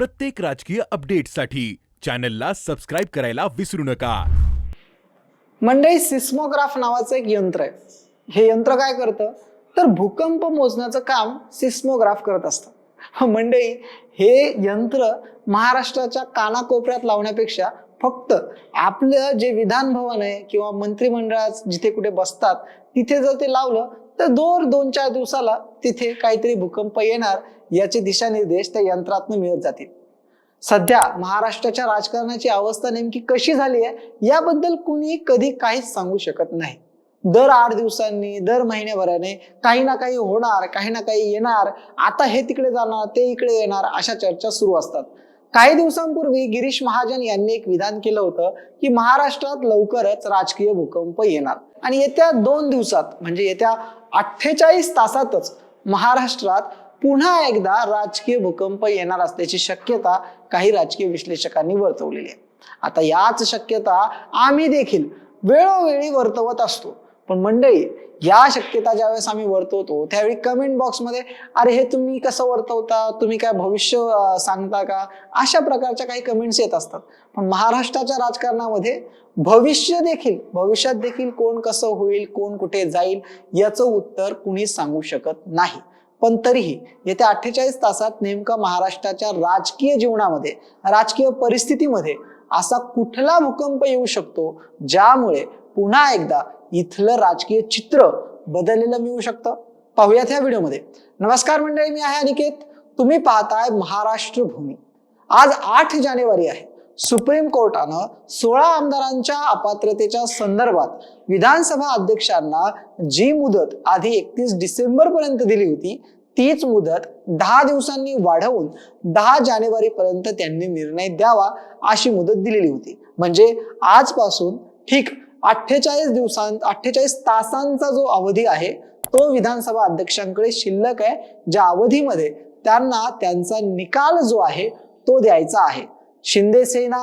प्रत्येक राजकीय अपडेटसाठी चॅनलला सबस्क्राईब करायला विसरू नका. मंडळी सिस्मोग्राफ नावाचं एक यंत्र आहे. हे यंत्र काय करतं? तर भूकंप मोजण्याचं काम सिस्मोग्राफ करत असतं. मंडळी हे यंत्र महाराष्ट्राच्या कानाकोपऱ्यात लावण्यापेक्षा फक्त आपलं जे विधान भवन आहे किंवा मंत्रिमंडळात जिथे कुठे बसतात तिथे जर ते लावलं तर दोर दोन चार दिवसाला तिथे काहीतरी भूकंप येणार याचे दिशानिर्देश त्या यंत्रातून मिळत जातील. सध्या महाराष्ट्राच्या राजकारणाची अवस्था नेमकी कशी झाली आहे याबद्दल कुणी कधी काहीच सांगू शकत नाही. दर आठ दिवसांनी दर महिन्याभराने काही ना काही होणार काही ना काही येणार. आता हे तिकडे जाणार ते इकडे येणार अशा चर्चा सुरू असतात. काही दिवसांपूर्वी गिरीश महाजन यांनी एक विधान केलं होतं की महाराष्ट्रात लवकरच राजकीय भूकंप येणार. आणि येत्या दोन दिवसात म्हणजे येत्या अठ्ठेचाळीस तासातच महाराष्ट्रात पुन्हा एकदा राजकीय भूकंप येणार असल्याची शक्यता काही राजकीय विश्लेषकांनी वर्तवलेली आहे. आता याच शक्यता आम्ही देखील वेळोवेळी वर्तवत असतो. पण मंडळी या शक्यता ज्यावेळेस आम्ही वर्तवतो त्यावेळी कमेंट बॉक्समध्ये अरे हे तुम्ही कसं वर्तवता? तुम्ही काय भविष्य सांगता का? अशा प्रकारच्या काही कमेंट्स येत असतात. पण महाराष्ट्राच्या राजकारणामध्ये भविष्य देखील भविष्यात देखील कोण कसं होईल कोण कुठे जाईल याचं उत्तर कुणीच सांगू शकत नाही. पण तरीही येत्या अठ्ठेचाळीस तासात नेमकं महाराष्ट्राच्या राजकीय जीवनामध्ये राजकीय परिस्थितीमध्ये असा कुठला भूकंप येऊ शकतो ज्यामुळे पुन्हा एकदा इथलं राजकीय चित्र बदललेलं मिळू शकतं? पाहूयात ह्या व्हिडिओमध्ये. नमस्कार मंडळी मी आहे अनिकेत. तुम्ही पाहताय महाराष्ट्र भूमी आज आठ जानेवारी आहे. सुप्रीम कोर्टानं सोळा आमदारांच्या अपात्रतेच्या संदर्भात विधानसभा अध्यक्षांना जी मुदत आधी एकतीस डिसेंबर पर्यंत दिली होती तीच मुदत दहा दिवसांनी वाढवून दहा जानेवारी पर्यंत त्यांनी निर्णय द्यावा अशी मुदत दिलेली होती. म्हणजे आजपासून ठीक अठ्ठेचाळीस दिवसां अठ्ठेचाळीस तासांचा जो अवधी आहे तो विधानसभा अध्यक्षांकडे शिल्लक आहे ज्या अवधीमध्ये त्यांना त्यांचा निकाल जो आहे तो द्यायचा आहे. शिंदे सेना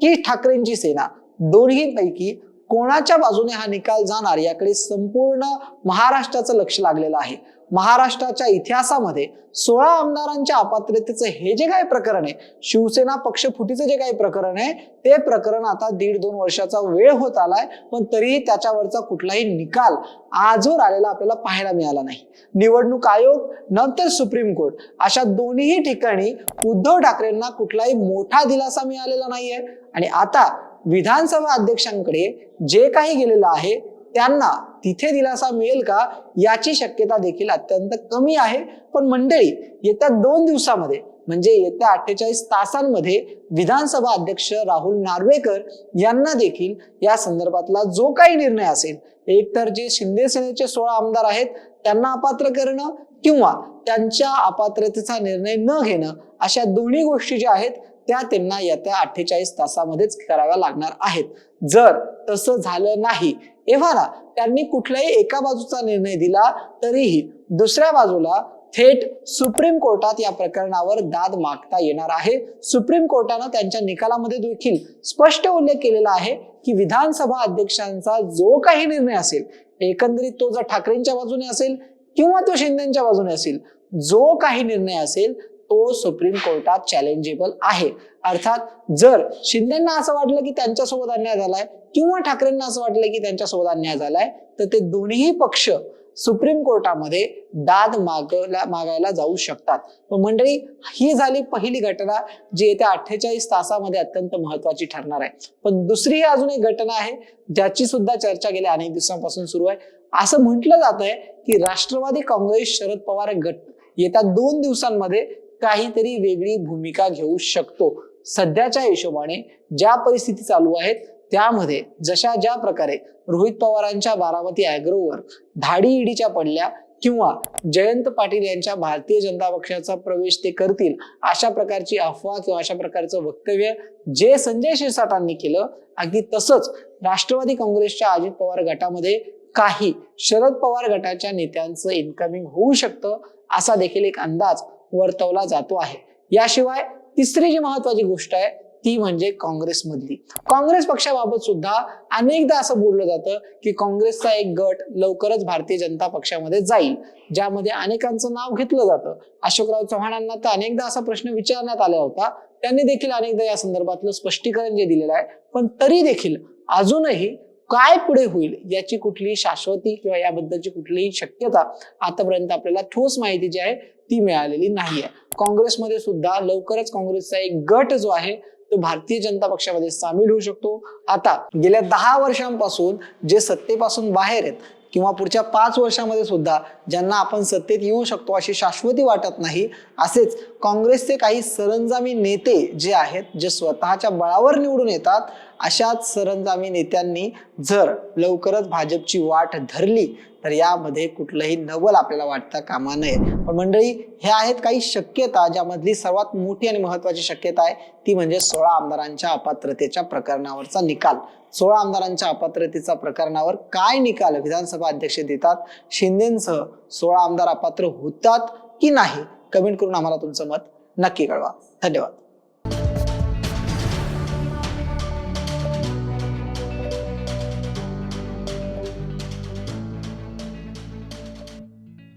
की ठाकरेंची सेना? दोन्ही पैकी कोणाच्या बाजूने हा निकाल जाणार याकडे संपूर्ण महाराष्ट्राचं लक्ष लागलेलं आहे. महाराष्ट्राच्या इतिहासामध्ये सोळा आमदारांच्या अपात्रतेचं हे जे काही प्रकरण आहे शिवसेना पक्षफुटीचं जे काही प्रकरण आहे ते प्रकरण आता दीड दोन वर्षाचा वेळ होत आलाय पण तरीही त्याच्यावरचा कुठलाही निकाल आजवर आलेला आपल्याला पाहायला मिळाला नाही. निवडणूक आयोग नंतर सुप्रीम कोर्ट अशा दोन्ही ठिकाणी उद्धव ठाकरेंना कुठलाही मोठा दिलासा मिळालेला नाहीये. आणि आता विधानसभा अध्यक्षांकडे जे काही गेलेलं आहे त्यांना तिथे दिलासा मिळेल का याची शक्यता देखील अत्यंत कमी आहे. पण मंडळी येत्या दोन दिवसामध्ये म्हणजे येत्या अठ्ठेचाळीस तासांमध्ये विधानसभा अध्यक्ष राहुल नार्वेकर यांना देखील या संदर्भातला जो काही निर्णय असेल एकतर जे शिंदे सेनेचे सोळा आमदार आहेत त्यांना अपात्र करणं किंवा त्यांच्या अपात्रतेचा निर्णय न घेणं अशा दोन्ही गोष्टी ज्या आहेत त्या त्यांना येत्या अठ्ठेचाळीस तासामध्येच कराव्या लागणार आहेत. जर तसं झालं नाही एव्हाना त्यांनी कुठल्याही एका बाजूचा निर्णय दिला तरीही दुसऱ्या बाजूला थेट सुप्रीम कोर्टात या प्रकरणावर दाद मागता येणार आहे. सुप्रीम कोर्टानं त्यांच्या निकालामध्ये देखील स्पष्ट उल्लेख केलेला आहे की विधानसभा अध्यक्षांचा जो काही निर्णय असेल एकंदरीत तो जर ठाकरेंच्या बाजूने असेल किंवा तो शिंदेच्या बाजूने असेल जो काही निर्णय असेल तो सुप्रीम कोर्टात चॅलेंजेबल आहे. अर्थात जर शिंदेना असं वाटलं की त्यांच्यासोबत अन्याय झालाय किंवा ठाकरेंना असं वाटलं की त्यांच्यासोबत अन्याय झालाय तर ते दोन्ही पक्ष सुप्रीम कोर्टामध्ये दाद मागला मागायला जाऊ शकतात. पण मंडळी ही झाली पहिली घटना जी येत्या अठ्ठेचाळीस तासामध्ये अत्यंत महत्वाची ठरणार आहे. पण दुसरी अजून एक घटना आहे ज्याची सुद्धा चर्चा गेल्या अनेक दिवसांपासून सुरू आहे. असं म्हटलं जात आहे की राष्ट्रवादी काँग्रेस शरद पवार गट येत्या दोन दिवसांमध्ये काहीतरी वेगळी भूमिका घेऊ शकतो. सध्याच्या हिशोबाने ज्या परिस्थिती चालू आहेत त्यामध्ये जशा ज्या प्रकारे रोहित पवारांच्या बारामती अॅग्रोवर धाडी इडीच्या पडल्या किंवा जयंत पाटील यांच्या भारतीय जनता पक्षाचा प्रवेश ते करतील अशा प्रकारची अफवा किंवा अशा प्रकारचं वक्तव्य जे संजय शिरसाटांनी केलं अगदी तसंच राष्ट्रवादी काँग्रेसच्या अजित पवार गटामध्ये काही शरद पवार गटाच्या नेत्यांचं इन्कमिंग होऊ शकतं असा देखील एक अंदाज वर्तवला जातो आहे. याशिवाय तिसरी जी महत्वाची गोष्ट आहे ती म्हणजे काँग्रेसमधली. काँग्रेस पक्षाबाबत सुद्धा अनेकदा असं बोललं जातं की काँग्रेसचा एक गट लवकरच भारतीय जनता पक्षामध्ये जाईल ज्यामध्ये अनेकांचं नाव घेतलं जातं. अशोकराव चव्हाणांना तर अनेकदा असा प्रश्न विचारण्यात आला होता. त्यांनी देखील अनेकदा या संदर्भातलं स्पष्टीकरण जे दिलेलं आहे पण तरी देखील अजूनही काय पुढे होईल याची कुठलीही शाश्वती किंवा याबद्दलची कुठलीही शक्यता आतापर्यंत आपल्याला ठोस माहिती जी आहे ती मिळालेली नाहीये. काँग्रेसमध्ये सुद्धा लवकरच काँग्रेसचा एक गट जो आहे तो भारतीय जनता पक्षामध्ये सामील होऊ शकतो. आता गेल्या दहा वर्षांपासून जे सत्तेपासून बाहेर आहेत किंवा पुढच्या पाच वर्षामध्ये सुद्धा ज्यांना आपण सत्तेत येऊ शकतो अशी शाश्वती वाटत नाही असेच काँग्रेसचे काही सरंजामी नेते जे आहेत जे स्वतःच्या बळावर निवडून येतात अशाच सरंजामी नेत्यांनी जर लवकरच भाजपची वाट धरली तर यामध्ये कुठलंही नवल आपल्याला वाटता कामा नये. पण मंडळी ह्या आहेत काही शक्यता ज्यामधली सर्वात मोठी आणि महत्वाची शक्यता आहे ती म्हणजे सोळा आमदारांच्या अपात्रतेच्या प्रकरणावरचा निकाल. सोळा आमदारांच्या अपात्रतेचा प्रकरणावर काय निकाल विधानसभा अध्यक्ष देतात शिंदेसह सोळा आमदार अपात्र होतात की नाही कमेंट करून आम्हाला तुमचं मत नक्की कळवा. धन्यवाद.